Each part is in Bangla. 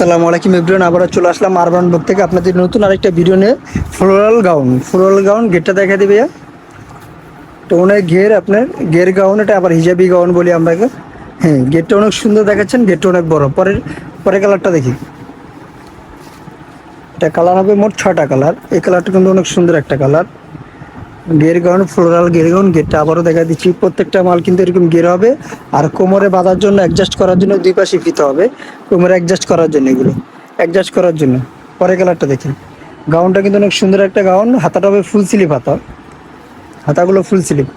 আসসালামু আলাইকুম এভরিওয়ান আবার চলে আসলাম আরবান বুক থেকে। আপনাদের নতুন আরেকটা ভিডিও নিয়ে ফ্লোরাল গাউন। ফ্লোরাল গাউন গেটটা দেখা দিবে। তো অনেক ঘের আপনার, ঘের গাউন, এটা আবার হিজাবি গাউন বলি আমরা হ্যাঁ গেটটা অনেক সুন্দর দেখাচ্ছেন গেটটা অনেক বড়। পরের পরের কালারটা দেখি। এটা কালার হবে মোট ছটা কালার এই কালারটা কিন্তু অনেক সুন্দর একটা কালার গের গাউন ফ্লোরাল গের গাউন গেটটা আবারও দেখা দিচ্ছি। প্রত্যেকটা মাল কিন্তু এরকম গের হবে। আর কোমরে বাঁধার জন্য অ্যাডজাস্ট করার জন্য দুই পাশে ফিতে হবে। কোমরে অ্যাডজাস্ট করার জন্য এগুলো। অ্যাডজাস্ট করার জন্য। পরে কালারটা দেখেন। গাউনটা কিন্তু অনেক সুন্দর একটা গাউন হাতাটা হবে ফুল স্লিপ হাতা। হাতাগুলো ফুল স্লিপ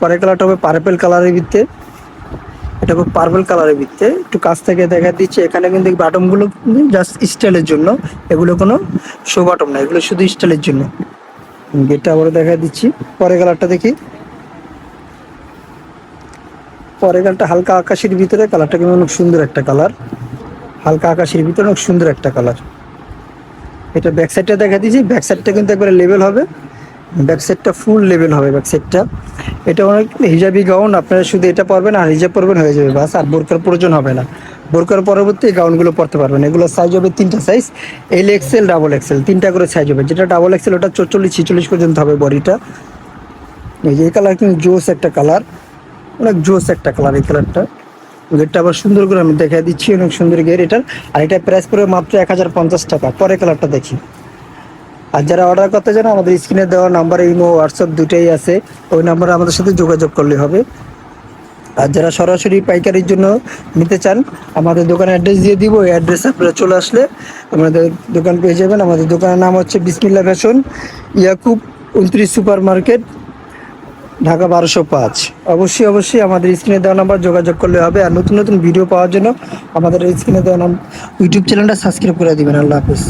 পরের কালারটা হবে পার্পেল কালারের ভিত্তে এটা হবে পার্পল কালারের ভিত্তে একটু কাছ থেকে দেখা দিচ্ছে। এখানে কিন্তু বাটমগুলো জাস্ট স্টাইলের জন্য। এগুলো কোনো শো বাটম না। এগুলো শুধু স্টাইলের জন্য। গেটটা আবারও দেখা দিচ্ছি। পরের কালারটা দেখি। পরের কালারটা হালকা আকাশের ভিতরে, কালারটা কিন্তু অনেক সুন্দর একটা কালার। হালকা আকাশের ভিতরে অনেক সুন্দর একটা কালার। এটা ব্যাক সাইডটা দেখা দিচ্ছি ব্যাক সাইডটা কিন্তু একবারে লেভেল হবে। ব্যাক সাইডটা ফুল লেভেল হবে ব্যাক সাইডটা এটা অনেক হিজাবি গাউন, আপনারা শুধু এটা পরবেন আর হিজাব পরবেন হয়ে যাবে। বাস, আর বোরকার প্রয়োজন হবে না। বোরকার পরবর্তী গাউনগুলো পরতে পারবেন। এগুলো সাইজ হবে তিনটা size L XL double XL তিনটা করে সাইজ হবে। যেটা ডাবল এক্সেল ওটা চল্লিশ ছিচল্লিশ পর্যন্ত হবে বডিটা। এই যে কালার কিন্তু জোস একটা কালার অনেক জোস একটা কালার এই কালারটা গেটটা আবার সুন্দর করে আমি দেখা দিচ্ছি, অনেক সুন্দর গেট এটার। আর এটা প্রাইস পড়বে মাত্র এক হাজার পঞ্চাশ টাকা। পরে কালারটা দেখি। আর যারা অর্ডার করতে চান, আমাদের স্ক্রিনে দেওয়া নাম্বার ইমো হোয়াটসঅ্যাপ দুটোই আছে। ওই নাম্বারে আমাদের সাথে যোগাযোগ করলে হবে। আর যারা সরাসরি পাইকারির জন্য নিতে চান, আমাদের দোকানের অ্যাড্রেস দিয়ে দিব। ওই অ্যাড্রেসে আপনারা চলে আসলে আমাদের দোকান পেয়ে যাবেন। আমাদের দোকানের নাম হচ্ছে বিসমিল্লা ফ্যাশন, ইয়াকুব উনত্রিশ সুপার মার্কেট ঢাকা বারোশো পাঁচ। অবশ্যই অবশ্যই আমাদের স্ক্রিনে দেওয়া নাম্বার যোগাযোগ করলে হবে। আর নতুন নতুন ভিডিও পাওয়ার জন্য আমাদের স্ক্রিনে দেওয়া নাম ইউটিউব চ্যানেলটা সাবস্ক্রাইব করে দেবেন। আল্লাহ হাফিজ।